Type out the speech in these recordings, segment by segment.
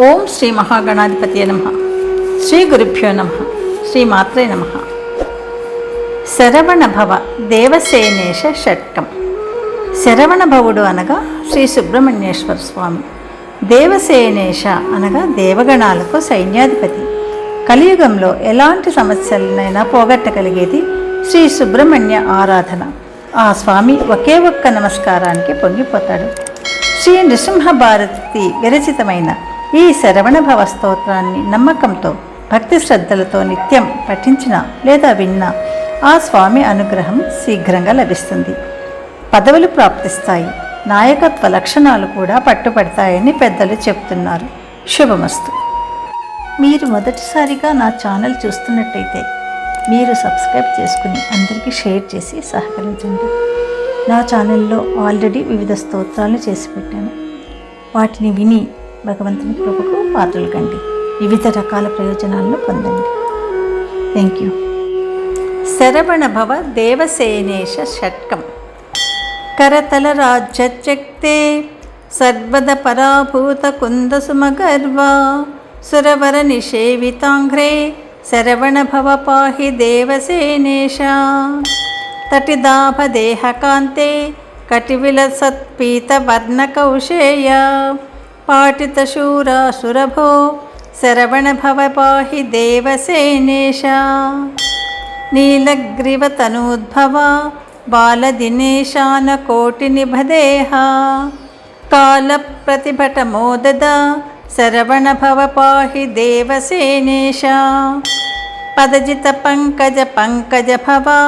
ఓం శ్రీ మహాగణాధిపతి నమ. శ్రీ గురుభ్యో నమ. శ్రీ మాత్రే నమ. శరవణభవ దేవసేనేశ షట్కం. శరవణభవుడు అనగా శ్రీ సుబ్రహ్మణ్యేశ్వర స్వామి. దేవసేనేశ అనగా దేవగణాలకు సైన్యాధిపతి. కలియుగంలో ఎలాంటి సమస్యలనైనా పోగొట్టగలిగేది శ్రీ సుబ్రహ్మణ్య ఆరాధన. ఆ స్వామి ఒకే ఒక్క నమస్కారానికి పొంగిపోతాడు. శ్రీ నృసింహ భారతి విరచితమైన ఈ శరవణ భవ స్తోత్రాన్ని నమ్మకంతో భక్తి శ్రద్ధలతో నిత్యం పఠించిన లేదా విన్నా ఆ స్వామి అనుగ్రహం శీఘ్రంగా లభిస్తుంది. పదవులు ప్రాప్తిస్తాయి. నాయకత్వ లక్షణాలు కూడా పట్టుపడతాయని పెద్దలు చెప్తున్నారు. శుభమస్తు. మీరు మొదటిసారిగా నా ఛానల్ చూస్తున్నట్టయితే మీరు సబ్స్క్రైబ్ చేసుకుని అందరికీ షేర్ చేసి సహకరించండి. నా ఛానల్లో ఆల్రెడీ వివిధ స్తోత్రాలు చేసి పెట్టాను. వాటిని విని భగవంతుని కృపకు పాత్రలు కండి. వివిధ రకాల ప్రయోజనాలను పొందండి. థ్యాంక్ యూ శరవణ భవ దేవసేనేశ షట్కం. కరతల రాజ్యత్యక్తే సర్వద పరాభూత కుందసుమగర్వా సురవర నిషేవితాంఘ్రే శరవణ భవ పాహి దేవసేనేశ. తటిదాభదేహకాంతే కటివిలసత్పీతవర్ణకౌశేయ. पाटितशूरासुरभो शरवणभव पाहि देवसेनेशा। नीलग्रीवतनूद्भवा बालदिनेशानकोटिनिभदेहा। कालप्रतिभटमोददा शरवणभव पाहि देवसेनेशा। पदजितपङ्कजपङ्कजभवा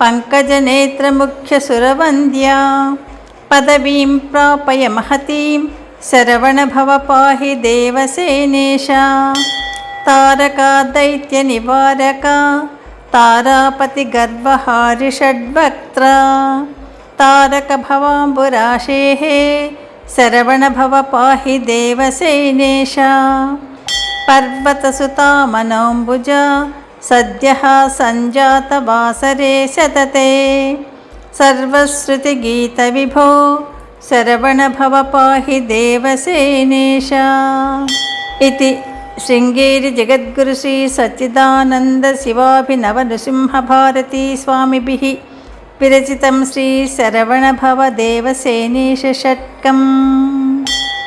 पङ्कजनेत्रमुख्यसुरवन्द्या। पदवीं प्रापय महतीं शरवणभव पाहि देवसेनेशा। तारका दैत्यनिवारका तारापतिगर्वहारिषड्वक्त्रा। तारकभवाम्बुराशेः शरवणभव पाहि देवसेनेशा। पर्वतसुतामनाम्बुजा सद्यः सञ्जातवासरे सतते सर्वश्रुतिगीतविभो శరవణభవ పాహి దేవసేనేశ ఇది శృంగేరి జగద్గురు శ్రీ సచ్చిదానంద శివాభినవ నృసింహభారతీ స్వామిభిः విరచితం శ్రీ శరవణభవ దేవసేనేశ షట్కం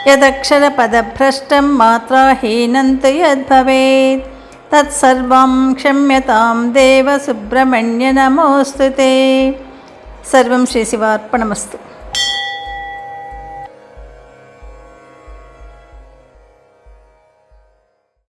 यदक्षरपदभ्रष्टं मात्राहीनं तु यद्भवेत् तत्सर्वं क्षम्यतां देवसुब्रह्मण्य नमोऽस्तु ते। सर्वं श्रीशिवार्पणमस्तु